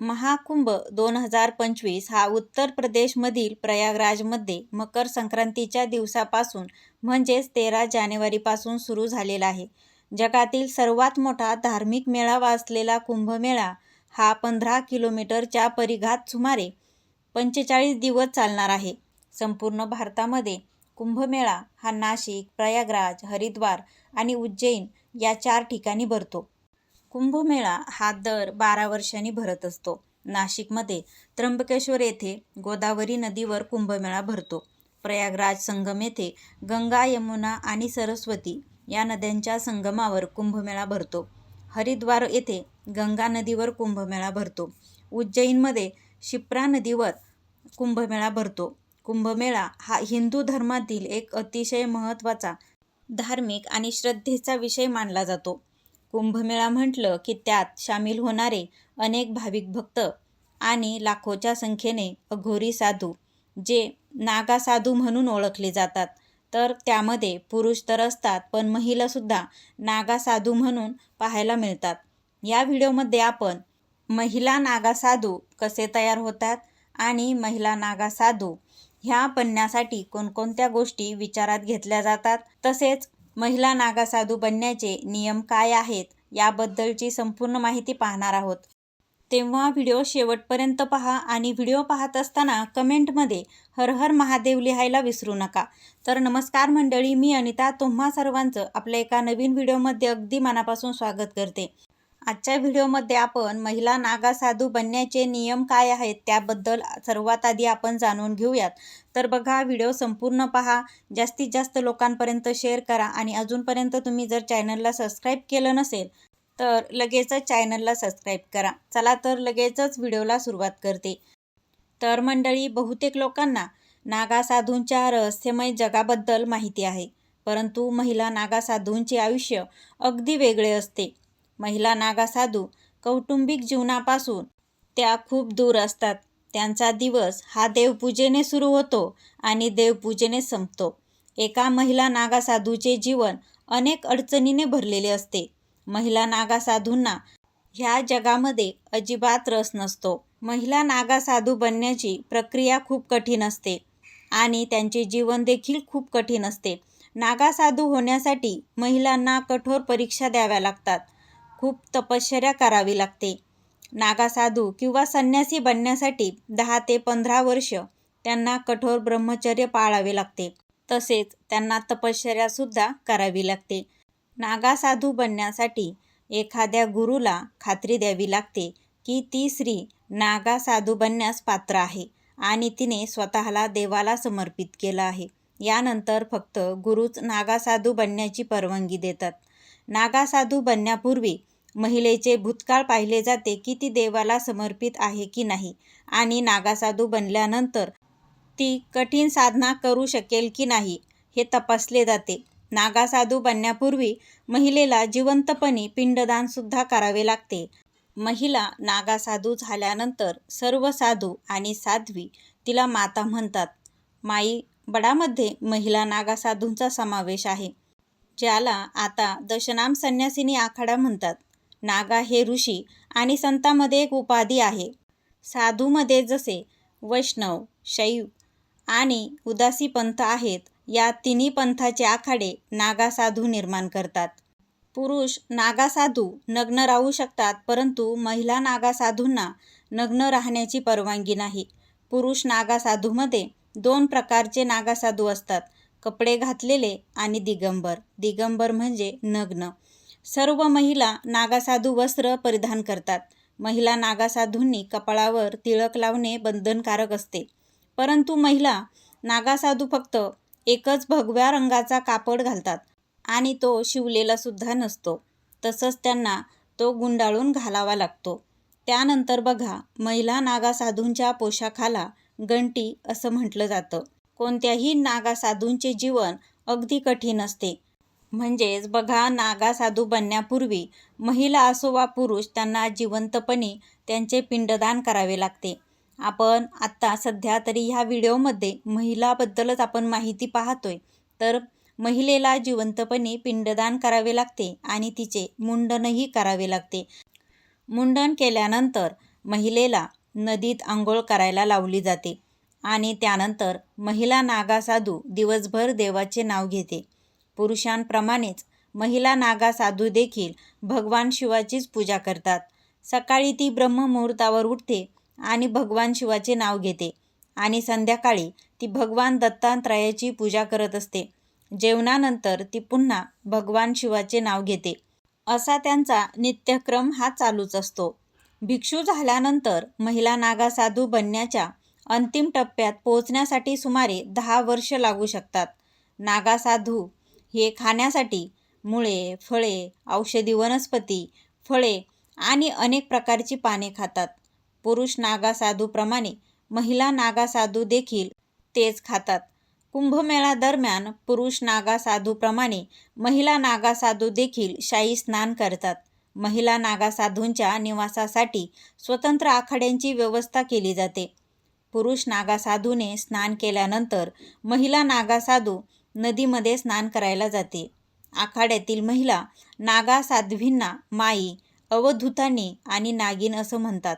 महाकुंभ दोन हजार पंचवीस हा उत्तर प्रदेशमधील प्रयागराजमध्ये मकर संक्रांतीच्या दिवसापासून म्हणजेच तेरा जानेवारीपासून सुरू झालेला आहे. जगातील सर्वात मोठा धार्मिक मेळावा असलेला कुंभमेळा हा पंधरा किलोमीटरच्या परिघात सुमारे पंचेचाळीस दिवस चालणार आहे. संपूर्ण भारतामध्ये कुंभमेळा हा नाशिक, प्रयागराज, हरिद्वार आणि उज्जैन या चार ठिकाणी भरतो. कुंभमेळा हा दर बारा वर्षांनी भरत असतो. नाशिकमध्ये त्र्यंबकेश्वर येथे गोदावरी नदीवर कुंभमेळा भरतो. प्रयागराज संगम येथे गंगा, यमुना आणि सरस्वती या नद्यांच्या संगमावर कुंभमेळा भरतो. हरिद्वार येथे गंगा नदीवर कुंभमेळा भरतो. उज्जैनमध्ये शिप्रा नदीवर कुंभमेळा भरतो. कुंभमेळा हा हिंदू धर्मातील एक अतिशय महत्त्वाचा धार्मिक आणि श्रद्धेचा विषय मानला जातो. कुंभमेळा म्हटलं की त्यात सामील होणारे अनेक भाविक भक्त आणि लाखोच्या संख्येने अघोरी साधू, जे नागा साधू म्हणून ओळखले जातात, तर त्यामध्ये पुरुष तर असतात पण महिलासुद्धा नागा साधू म्हणून पाहायला मिळतात. या व्हिडिओमध्ये आपण महिला नागा साधू कसे तयार होतात आणि महिला नागा साधू ह्या बनण्यासाठी कोणकोणत्या गोष्टी विचारात घेतल्या जातात, तसेच महिला नागा साधू बनण्याचे नियम काय आहेत याबद्दलची संपूर्ण माहिती पाहणार आहोत. तेव्हा व्हिडिओ शेवटपर्यंत पहा आणि व्हिडिओ पाहत असताना कमेंटमध्ये हर हर महादेव लिहायला विसरू नका. तर नमस्कार मंडळी, मी अनिता तुम्हा सर्वांचं आपल्या एका नवीन व्हिडिओमध्ये अगदी मनापासून स्वागत करते. आजच्या व्हिडिओमध्ये आपण महिला नागा साधू बनण्याचे नियम काय आहेत त्याबद्दल सर्वात आधी आपण जाणून घेऊयात. तर बघा व्हिडिओ संपूर्ण पहा, जास्तीत जास्त लोकांपर्यंत शेअर करा आणि अजूनपर्यंत तुम्ही जर चॅनलला सबस्क्राईब केलं नसेल तर लगेचच चॅनलला सबस्क्राईब करा. चला तर लगेचच व्हिडिओला सुरुवात करते. तर मंडळी, बहुतेक लोकांना नागा साधूंच्या रहस्यमय जगाबद्दल माहिती आहे, परंतु महिला नागा साधूंचे आयुष्य अगदी वेगळे असते. महिला नागा साधू कौटुंबिक जीवनापासून त्या खूप दूर असतात. त्यांचा दिवस हा देवपूजेने सुरू होतो आणि देवपूजेने संपतो. एका महिला नागा साधूचे जीवन अनेक अडचणीने भरलेले असते. महिला नागा साधूंना ह्या जगामध्ये अजिबात रस नसतो. महिला नागा साधू बनण्याची प्रक्रिया खूप कठीण असते आणि त्यांचे जीवन देखील खूप कठीण असते. नागा साधू होण्यासाठी महिलांना कठोर परीक्षा द्याव्या लागतात. खूप तपश्चर्या करावी लागते. नागा साधू किंवा संन्यासी बनण्यासाठी दहा ते पंधरा वर्ष त्यांना कठोर ब्रह्मचर्य पाळावे लागते. तसेच त्यांना तपश्चर्यासुद्धा करावी लागते. नागा साधू बनण्यासाठी एखाद्या गुरुला खात्री द्यावी लागते की ती स्त्री नागा साधू बनण्यास पात्र आहे आणि तिने स्वतःला देवाला समर्पित केलं आहे. यानंतर फक्त गुरुच नागा साधू बनण्याची परवानगी देतात. नागासाधू बनण्यापूर्वी महिलेचे भूतकाळ पाहिले जाते की ती देवाला समर्पित आहे की नाही आणि नागासाधू बनल्यानंतर ती कठीण साधना करू शकेल की नाही हे तपासले जाते. नागासाधू बनण्यापूर्वी महिलेला जिवंतपणी पिंडदानसुद्धा करावे लागते. महिला नागासाधू झाल्यानंतर सर्व साधू आणि साध्वी तिला माता म्हणतात. माई बडामध्ये महिला नागा साधूंचा समावेश आहे, ज्याला आता दशनाम संन्यासिनी आखाडा म्हणतात. नागा हे ऋषी आणि संतामध्ये एक उपाधी आहे. साधूमध्ये जसे वैष्णव, शैव आणि उदासी पंथ आहेत, या तिन्ही पंथाचे आखाडे नागा साधू निर्माण करतात. पुरुष नागा साधू नग्न राहू शकतात परंतु महिला नागा साधूंना नग्न राहण्याची परवानगी नाही. पुरुष नागा साधूमध्ये दोन प्रकारचे नागा साधू असतात, कपडे घातलेले आणि दिगंबर. दिगंबर म्हणजे नग्न. सर्व महिला नागासाधू वस्त्र परिधान करतात. महिला नागासाधूंनी कपाळावर तिळक लावणे बंधनकारक असते, परंतु महिला नागासाधू फक्त एकच भगव्या रंगाचा कापड घालतात आणि तो शिवलेला सुद्धा नसतो. तसंच त्यांना तो गुंडाळून घालावा लागतो. त्यानंतर बघा, महिला नागासाधूंच्या पोशाखाला गंटी असं म्हटलं जातं. कोणत्याही नागा साधूंचे जीवन अगदी कठीण असते. म्हणजेच बघा, नागा साधू बनण्यापूर्वी महिला असो वा पुरुष त्यांना जिवंतपणी त्यांचे पिंडदान करावे लागते. आपण आत्ता सध्या तरी ह्या व्हिडिओमध्ये महिलाबद्दलच आपण माहिती पाहतोय. तर महिलेला जिवंतपणी पिंडदान करावे लागते आणि तिचे मुंडनही करावे लागते. मुंडन केल्यानंतर महिलेला नदीत आंघोळ करायला लावली जाते आणि त्यानंतर महिला नागा साधू दिवसभर देवाचे नाव घेते. पुरुषांप्रमाणेच महिला नागा साधू देखील भगवान शिवाचीच पूजा करतात. सकाळी ती ब्रह्ममुहूर्तावर उठते आणि भगवान शिवाचे नाव घेते आणि संध्याकाळी ती भगवान दत्तात्रयाची पूजा करत असते. जेवणानंतर ती पुन्हा भगवान शिवाचे नाव घेते. असा त्यांचा नित्यक्रम हा चालूच असतो. भिक्षू झाल्यानंतर महिला नागा साधू बनण्याच्या अंतिम टप्प्यात पोहोचण्यासाठी सुमारे दहा वर्ष लागू शकतात. नागा साधू हे खाण्यासाठी मुळे फळे औषधी वनस्पती फळे आणि अनेक प्रकारची पाने खातात. पुरुष नागा साधूप्रमाणे महिला नागा साधू देखील तेच खातात. कुंभमेळा दरम्यान पुरुष नागा साधूप्रमाणे महिला नागा साधू देखील शाही स्नान करतात. महिला नागा साधूंच्या निवासासाठी स्वतंत्र आखाड्यांची व्यवस्था केली जाते. पुरुष नागा साधूने स्नान केल्यानंतर महिला नागा साधू नदीमध्ये स्नान करायला जाते. आखाड्यातील महिला नागा साध्वींना माई अवधूतांनी आणि नागिन असं म्हणतात.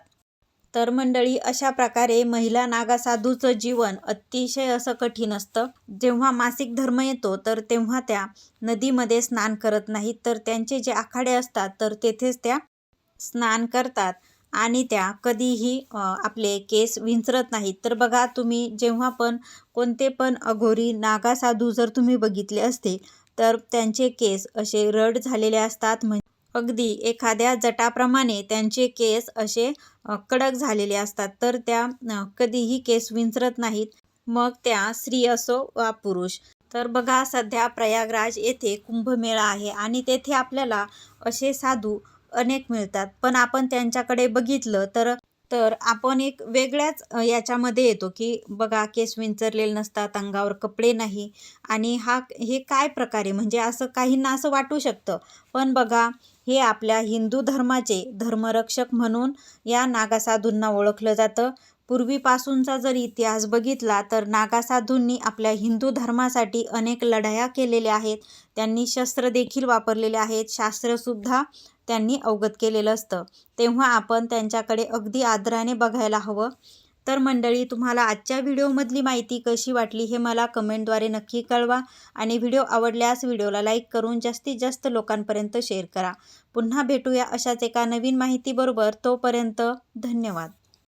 तर मंडळी अशा प्रकारे महिला नागा साधूचं जीवन अतिशय असं कठीण असतं. जेव्हा मासिक धर्म येतो तर तेव्हा त्या नदीमध्ये स्नान करत नाहीत. तर त्यांचे जे आखाडे असतात तर तेथेच त्या स्नान करतात. आणि त्या कधीही आपले केस विंचरत नाहीत. तर बघा तुम्ही जेव्हा पण कोणते पण अघोरी नागा साधू जर तुम्ही बघितले असते तर त्यांचे केस असे रड झालेले असतात. म्हणजे अगदी एखाद्या जटाप्रमाणे त्यांचे केस असे कडक झालेले असतात. तर त्या कधीही केस विंचरत नाहीत. मग त्या स्त्री असो वा पुरुष. तर बघा सध्या प्रयागराज येथे कुंभमेळा आहे आणि तेथे आपल्याला असे साधू अनेक मिळतात. पण आपण त्यांच्याकडे बघितलं तर तर आपण एक वेगळ्याच याच्यामध्ये येतो की बघा केस विंचरलेले नसतात अंगावर कपडे नाही. आणि हा हे काय प्रकारे म्हणजे असं काहींना असं वाटू शकतं. पण बघा हे आपल्या हिंदू धर्माचे धर्मरक्षक म्हणून या नागासाधूंना ओळखलं जातं. पूर्वीपासूनचा जर इतिहास बघितला तर नागासाधूंनी आपल्या हिंदू धर्मासाठी अनेक लढाया केलेल्या आहेत. त्यांनी शस्त्र देखील वापरलेले आहेत. शास्त्रसुद्धा त्यांनी अवगत केलेलं असतं. तेव्हा आपण त्यांच्याकडे अगदी आदराने बघायला हवं. तर मंडळी तुम्हाला आजच्या व्हिडिओमधली माहिती कशी वाटली हे मला कमेंटद्वारे नक्की कळवा आणि व्हिडिओ आवडल्यास व्हिडिओला लाईक करून जास्तीत जास्त लोकांपर्यंत शेअर करा. पुन्हा भेटूया अशाच एका नवीन माहितीबरोबर. तोपर्यंत धन्यवाद.